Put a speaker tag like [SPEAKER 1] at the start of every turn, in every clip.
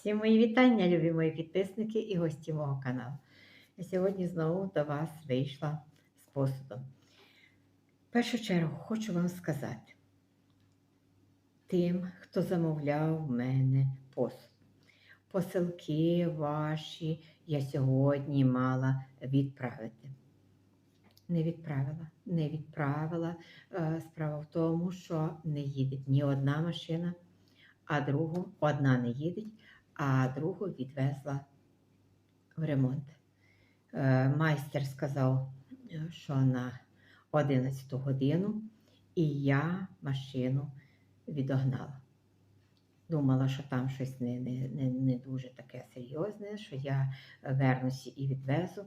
[SPEAKER 1] Всі мої вітання, любі мої підписники і гості мого каналу. Я сьогодні знову до вас вийшла з посудом. В першу чергу хочу вам сказати тим, хто замовляв в мене посуд. Посилки ваші я сьогодні мала відправити. Не відправила, не відправила. Е, Справа в тому, що не їде ні одна машина, а другу одна не їде, а другу відвезла в ремонт. Е, Майстер сказав, що на 11 годину, і я машину відогнала. Думала, що там щось не, не, не, не дуже таке серйозне, що я вернуся і відвезу.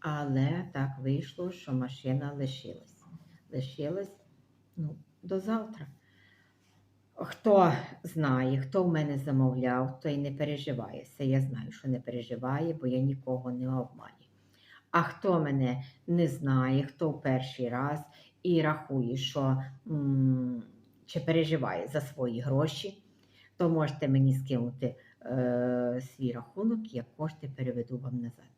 [SPEAKER 1] Але так вийшло, що машина лишилась. Лишилась ну, до завтра. Хто знає, хто в мене замовляв, той не переживає. Це я знаю, що не переживає, бо я нікого не обманю. А хто мене не знає, хто в перший раз і рахує, що чи переживає за свої гроші, то можете мені скинути е, свій рахунок, я кошти переведу вам назад.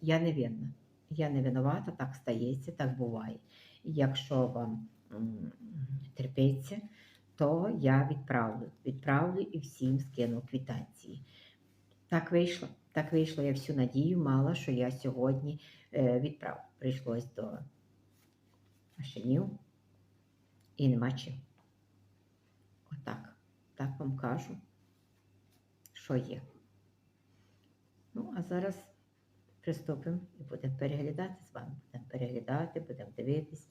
[SPEAKER 1] Я не винна. Я не винувата, так стається, так буває. Якщо вам м, терпиться, то я відправлю. Відправлю і всім скину квитанції. Так вийшло. Так вийшло. Я всю надію мала, що я сьогодні е, відправлю. Прийшлось до машинів і нема чим. Отак. Так вам кажу, що є. Ну, а зараз приступимо і будемо переглядати з вами. Будемо переглядати, будемо дивитись.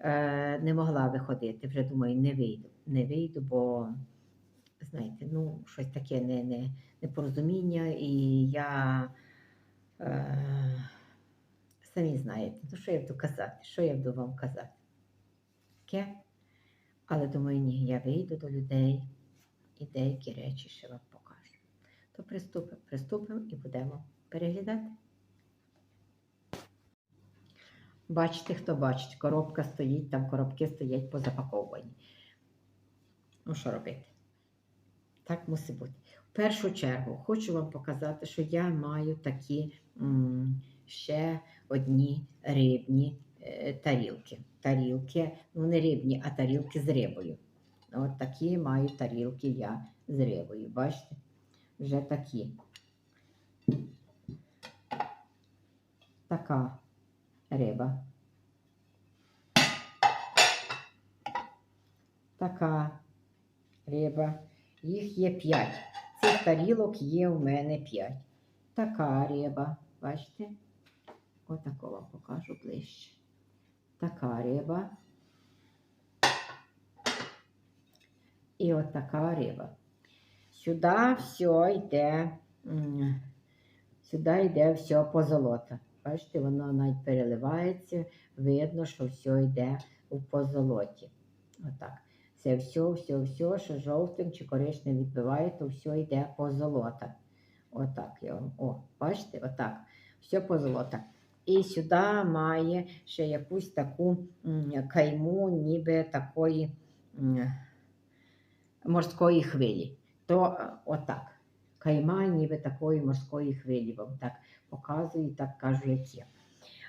[SPEAKER 1] Е, не могла виходити, вже думаю, не вийду. Не вийду, бо, знаєте, ну, щось таке не, не, непорозуміння, і я е, самі знаєте, ну що я буду казати, що я буду вам казати. Таке. Але думаю, ні, я вийду до людей і деякі речі ще вам покажу. То приступимо, приступимо і будемо переглядати. Бачите, хто бачить, коробка стоїть, там коробки стоять позапаковані. Ну, що робити? Так мусить бути. В першу чергу хочу вам показати, що я маю такі м, ще одні рибні е, тарілки. Тарілки, ну не рибні, а тарілки з рибою. От такі маю тарілки я з рибою. Бачите? Вже такі. Така риба. Така риба. Їх є 5. Цих тарілок є у мене 5. Така риба. Бачите? Отако вам покажу ближче. Така риба. І от така риба. Сюди все йде. Сюди йде все позолота. Бачите, воно навіть переливається, видно, що все йде у позолоті. Отак. Це все, все, все, що жовтим чи коричневим відбиває, то все йде позолота. Отак я вам. О, бачите, отак. Все позолота. І сюди має ще якусь таку кайму, ніби такої морської хвилі. То е, отак. Кайма, ніби такої морської хвилі вам так показую, так кажу, як є.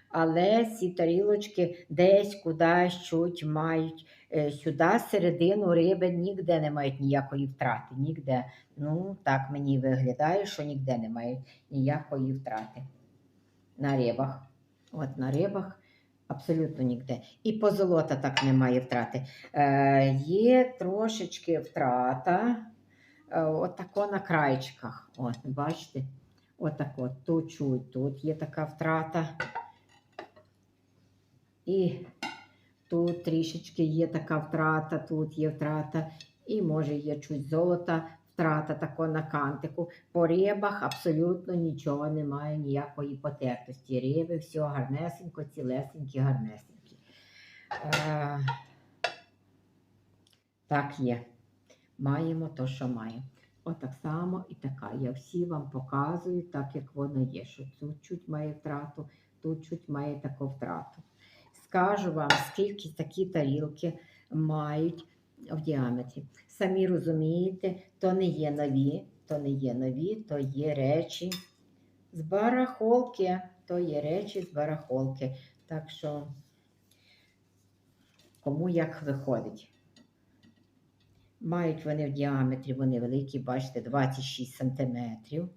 [SPEAKER 1] Але ці тарілочки десь кудись чуть мають е, сюди середину риби ніде не мають ніякої втрати. Ніде. Ну, так мені виглядає, що ніде не мають ніякої втрати. На рибах. От на рибах абсолютно ніде. І позолота так немає втрати. Е, є трошечки втрата. Е, отако на крайчиках. От, бачите? Отако, тут чуть, тут є така втрата. І тут трішечки є така втрата, тут є втрата, і може є чуть золота, втрата тако на кантику. По рибах абсолютно нічого немає, ніякої потертості. Риби, все гарнесенько, цілесенькі, гарнесенькі. Е, так є. Маємо то, що маємо. Отак само і така. Я всі вам показую, так як воно є. Що тут чуть має втрату, тут чуть має таку втрату. Скажу вам, скільки такі тарілки мають в діаметрі. Самі розумієте, то не є нові, то не є нові, то є речі з барахолки. То є речі з барахолки. Так що, кому як виходить. Мають вони в діаметрі, вони великі, бачите, 26 см.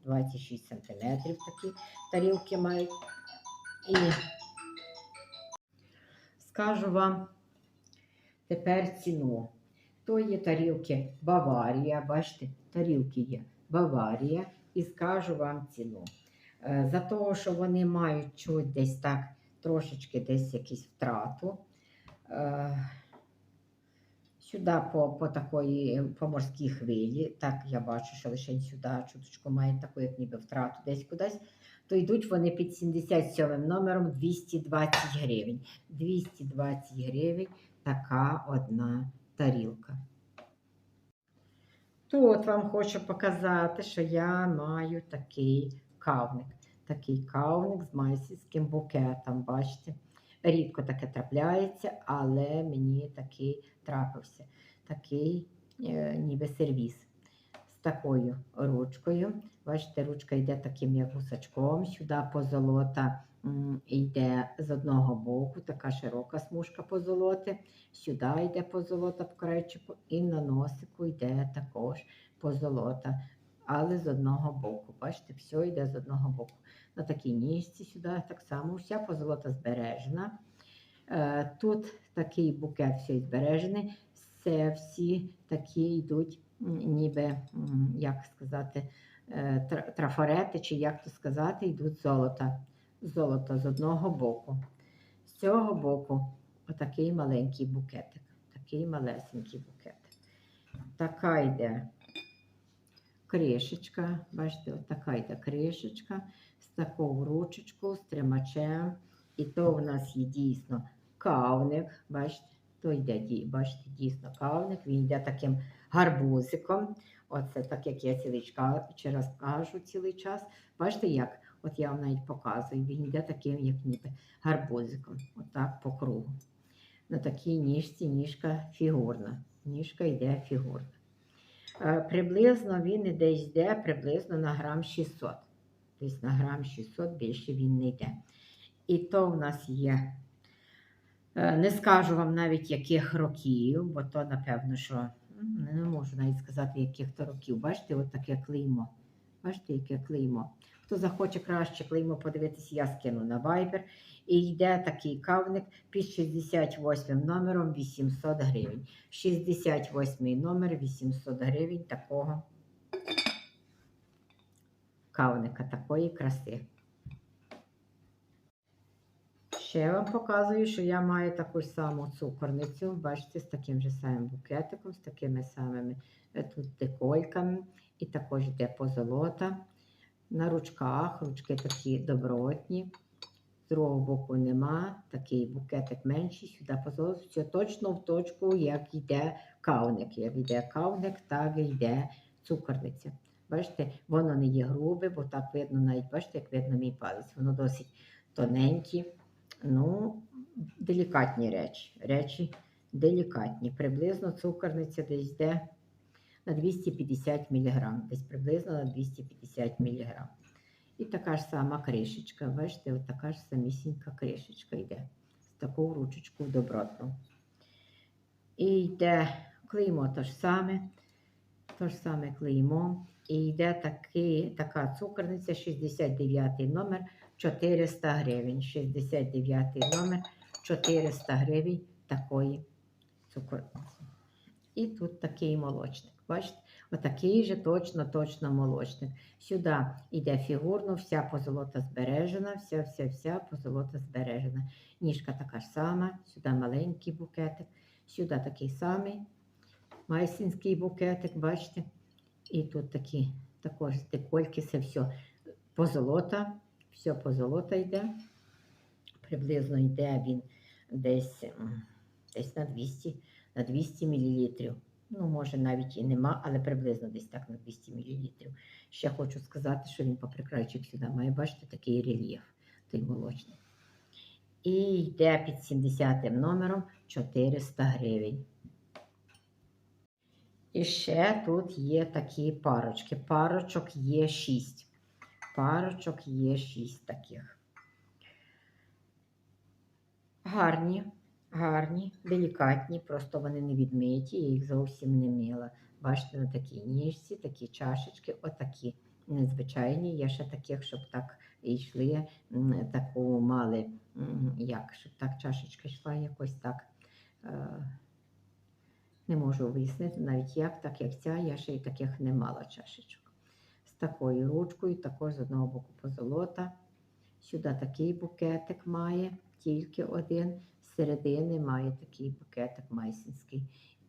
[SPEAKER 1] 26 см такі тарілки мають. І скажу вам тепер ціну. То є тарілки Баварія, бачите, тарілки є Баварія, і скажу вам ціну. Е, За того, що вони мають чуть десь так, трошечки десь якусь втрату. Сюди по, по такої по морській хвилі, так я бачу, що лише сюди чуточку мають таку, як ніби втрату десь кудись, то йдуть вони під 77 номером 220 гривень. 220 гривень така одна тарілка. Тут вам хочу показати, що я маю такий кавник. Такий кавник з майсівським букетом, бачите? Рідко таке трапляється, але мені такий трапився. Такий е, ніби сервіс з такою ручкою. Бачите, ручка йде таким як гусачком. Сюди позолота йде з одного боку, така широка смужка позолоти. Сюди йде позолота в крайчику, і на носику йде також позолота, але з одного боку. Бачите, все йде з одного боку. На такій ніжці сюди так само вся позолота збережена. Е, Тут такий букет все збережений. Це всі такі йдуть, ніби, як сказати, е, трафарети, чи як то сказати, йдуть золота. Золото з одного боку. З цього боку отакий маленький букетик. Такий малесенький букетик. Така йде кришечка. Бачите, от така йде кришечка з такою ручечкою, з тримачем. І то в нас є дійсно кавник. Бачите, то йде, бачите, дійсно кавник. Він йде таким гарбузиком. Оце так, як я цілий через кажу цілий час. Бачите, як? От я вам навіть показую. Він йде таким, як ніби гарбузиком. Отак по кругу. На такій ніжці ніжка фігурна. Ніжка йде фігурна. Е, Приблизно він десь йде приблизно на грам 600. Десь на грам 600 більше він не йде. І то в нас є. е, Не скажу вам навіть яких років, бо то, напевно, що не можу навіть сказати, яких то років. Бачите, от таке клеймо. Бачите, яке клеймо. Хто захоче краще клеймо подивитися, я скину на Viber. І йде такий кавник під 68 номером 800 гривень. 68 номер 800 гривень такого кавника, такої краси. Ще вам показую, що я маю таку ж саму цукорницю, бачите, з таким же самим букетиком, з такими самими е, тут декольками. І також йде позолота. На ручках, ручки такі добротні. З другого боку нема, такий букетик менший, сюди позолота. Все точно в точку, як йде кавник. Як йде кавник, так йде цукорниця. Бачите, воно не є грубе, бо так видно, навіть бачите, як видно мій палець. Воно досить тоненькі. Ну, делікатні речі. Речі делікатні. Приблизно цукорниця десь йде на 250 мг. Десь приблизно на 250 мг. І така ж сама кришечка. Бачите, от така ж самісінька кришечка йде. З таку ручечку добротну. І йде клеймо те ж саме. То ж саме клеймо. І йде такий, така цукорниця, 69 номер, 400 гривень. 69 номер, 400 гривень такої цукорниці. І тут такий молочник. Бачите? Отакий же точно-точно молочник. Сюди йде фігурно, вся позолота збережена, вся, вся, вся позолота збережена. Ніжка така ж сама, сюди маленький букетик, сюди такий самий майсінський букетик, бачите? І тут такі також декольки, це все позолота, все позолота йде. Приблизно йде він десь, десь на 200, на 200 мл. Ну, може, навіть і нема, але приблизно десь так на 200 мл. Ще хочу сказати, що він поприкрайчик сюди має, бачите, такий рельєф, той молочний. І йде під 70 номером 400 гривень. І ще тут є такі парочки. Парочок є шість. Парочок є шість таких. Гарні, гарні, делікатні, просто вони не відмиті, я їх зовсім не мила. Бачите, на такій ніжці, такі чашечки, отакі незвичайні. Є ще таких, щоб так йшли, таку мали, як, щоб так чашечка йшла якось так. е, Не можу вияснити навіть як, так як ця, я ще й таких не мала чашечок. З такою ручкою, також з одного боку позолота. Сюди такий букетик має, тільки один. Середини має такий букетик майсинський.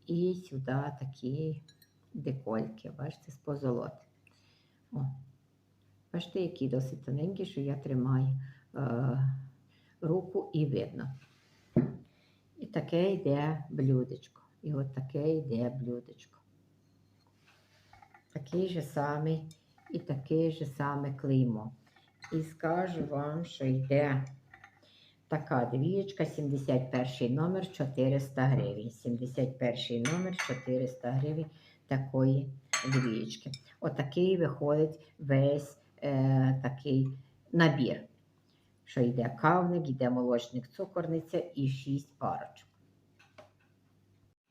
[SPEAKER 1] І сюди такі декольки, бачите, з позолоти. О, бачите, які досить тоненькі, що я тримаю е, руку і видно. І таке йде блюдечко. І от таке йде блюдечко. Такий же самий і такий же саме клеймо. І скажу вам, що йде така двієчка, 71 номер 400 гривень. 71 номер 400 гривень такої двієчки. Отакий виходить весь е, такий набір. Що йде кавник, йде молочник, цукорниця і 6 парочок.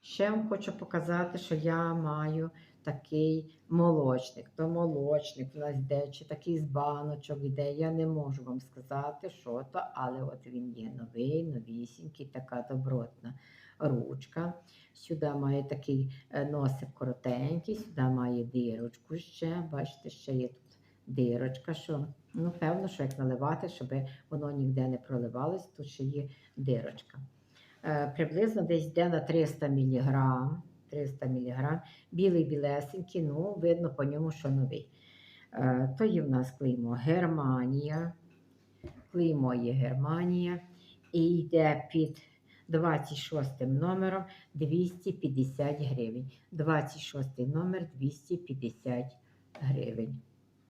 [SPEAKER 1] Ще вам хочу показати, що я маю такий молочник. То молочник в нас йде, чи такий з баночок йде. Я не можу вам сказати, що то, але от він є новий, новісінький, така добротна ручка. Сюди має такий е, носик коротенький, сюди має дирочку ще. Бачите, ще є тут дирочка, що ну, певно, що як наливати, щоб воно ніде не проливалось, тут ще є дирочка. Е, Приблизно десь йде на 300 мг. 300 мг. Білий білесенький, ну, видно по ньому, що новий. Е, То є в нас клеймо Германія. Клеймо є Германія. І йде під 26 номером 250 гривень. 26 номер 250 гривень.